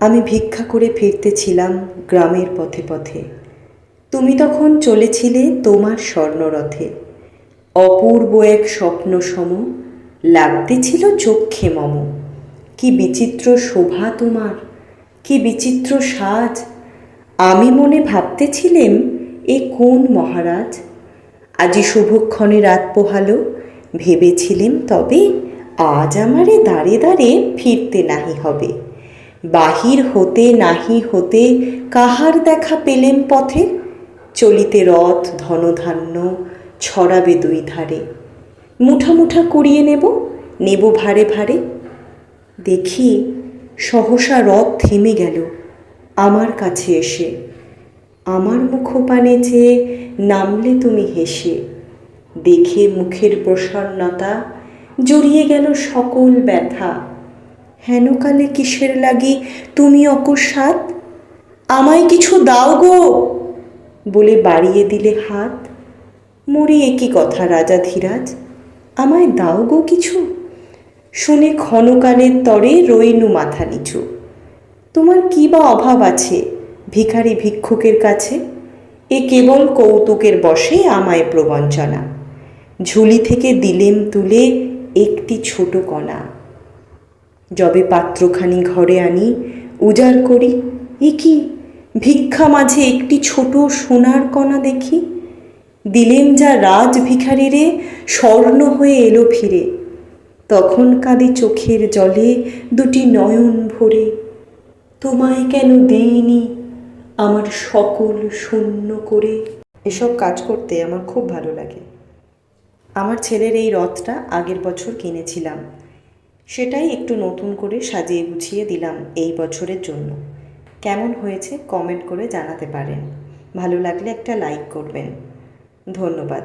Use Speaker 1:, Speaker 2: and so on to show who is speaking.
Speaker 1: আমি ভিক্ষা করে ফিরতেছিলাম গ্রামের পথে পথে। তুমি তখন চলেছিলে তোমার স্বর্ণরথে। অপূর্ব এক স্বপ্ন সম, লাগতেছিল চক্ষে মম। কি বিচিত্র শোভা তোমার, কি বিচিত্র সাজ। আমি মনে ভাবতেছিলেম, এ কোন মহারাজ? আজি শুভক্ষণে রাত পোহালো, ভেবেছিলেম তবে আজ আমারে দাঁড়ে দাঁড়ে ফিরতে নাহি হবে। বাহির হতে নাহি হতে কাহার দেখা পেলেম পথে? চলিতে রথ ধনধান্য ছড়াবে দুই ধারে। মুঠা মুঠা কুড়িয়ে নেব নেব ভারে ভারে। দেখি সহসা রথ থেমে গেল আমার কাছে এসে। আমার মুখপানে চেয়ে নামলে তুমি হেসে। দেখে মুখের প্রসন্নতা জড়িয়ে গেল সকল ব্যথা। হেনকালে কিসের লাগি তুমি অকস্মাৎ? আমায় কিছু দাও গো। বলে বাড়িয়ে দিলে হাত। মরি একই কথা রাজা ধীরাজ। আমায় দাও গো কিছু। শুনে ক্ষণকালের তরে রইনু মাথা নিচু। তোমার কি বা অভাব আছে ভিখারি ভিক্ষুকের কাছে? এ কেবল কৌতুকের বসে আমায় প্রবঞ্চনা। ঝুলি থেকে দিলেম তুলে একটি ছোট কণা। যবে পাত্রখানি ঘরে আনি, উজাড় করি। এ কি? ভিক্ষা মাঝে একটি ছোট সোনার কণা দেখি। দিলেন যা রাজ ভিখারিরে, স্বর্ণ হয়ে এলো ফিরে। তখন কাঁদে চোখের জলে দুটি নয়ন ভরে। তোমায় কেন দেইনি আমার সকল শূন্য করে? এসব কাজ করতে আমার খুব ভালো লাগে। আমার ছেলের এই রথটা আগের বছর কিনেছিলাম। সেটাই একটু নতুন করে সাজিয়ে গুছিয়ে দিলাম এই বছরের জন্য। কেমন হয়েছে কমেন্ট করে জানাতে পারেন। ভালো লাগলে একটা লাইক করবেন। ধন্যবাদ।